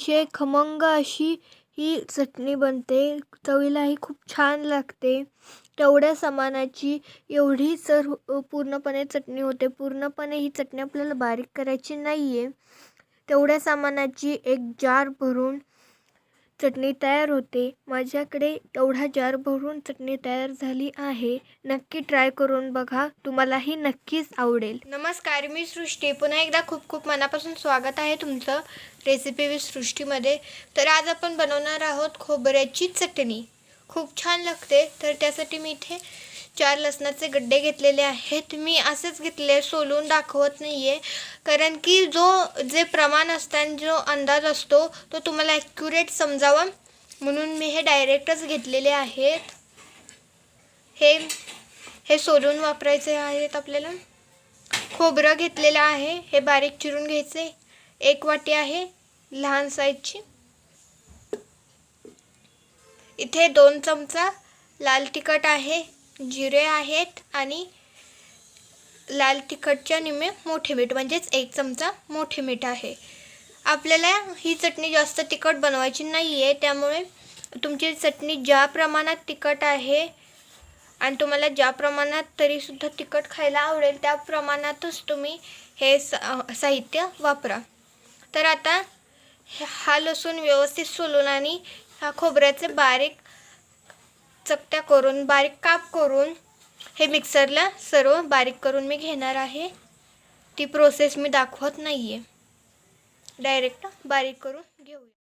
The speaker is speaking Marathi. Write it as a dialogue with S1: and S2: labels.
S1: अतिशय खमंग अशी ही चटणी बनते. चवीलाही खूप छान लागते. तेवढ्या सामानाची एवढी सर्व पूर्णपणे चटणी होते. पूर्णपणे ही चटणी आपल्याला बारीक करायची नाही आहे तेवढ्या सामानाची एक जार भरून चटणी तयार होते. माझ्याकडे एवढा जार भरून चटणी तयार झाली आहे. नक्की ट्राय करून बघा. तुम्हालाही नक्कीच आवडेल. नमस्कार मी सृष्टी. पुन्हा एकदा खूप खूप मनापासून स्वागत आहे तुमचं रेसिपी विथ सृष्टीमध्ये. तर आज आपण बनवणार आहोत खोबऱ्याची चटणी. खूप छान लागते. तर त्यासाठी मी इथे चार लसणाचे गड्डे घेतलेले आहेत. मी असेच घेतले सोलून दाखवत नाही आहे कारण की जो जे प्रमाण असतं आणि जो अंदाज असतो तो तुम्हाला ॲक्युरेट समजावा. म्हणून मी हे डायरेक्टच घेतलेले आहेत. हे हे सोलून वापरायचे आहेत आपल्याला. खोबरं घेतलेलं आहे. हे बारीक चिरून घ्यायचे. एक वाटी आहे लहान साईजची इथे दोन चमचा लाल तिखट आहे. जिरे आहेत आणि लाल तिखटच्या निम्मे मोठे मीठ म्हणजेच एक चमचा मोठे मीठ आहे. आपल्याला ही चटणी जास्त तिखट बनवायची नाही आहे त्यामुळे तुमची चटणी ज्या प्रमाणात तिखट आहे आणि तुम्हाला ज्या प्रमाणात तरीसुद्धा तिखट खायला आवडेल त्या प्रमाणातच तुम्ही हे सा साहित्य वापरा. तर आता हा लसूण व्यवस्थित सोलून आणि ह्या खोबऱ्याचे बारीक चकत्या करून बारीक काप करून हे मिक्सरला सर्व बारीक करून मी घेणार आहे. ती प्रोसेस मी दाखवत नाही आहे डायरेक्ट बारीक करून घेऊया.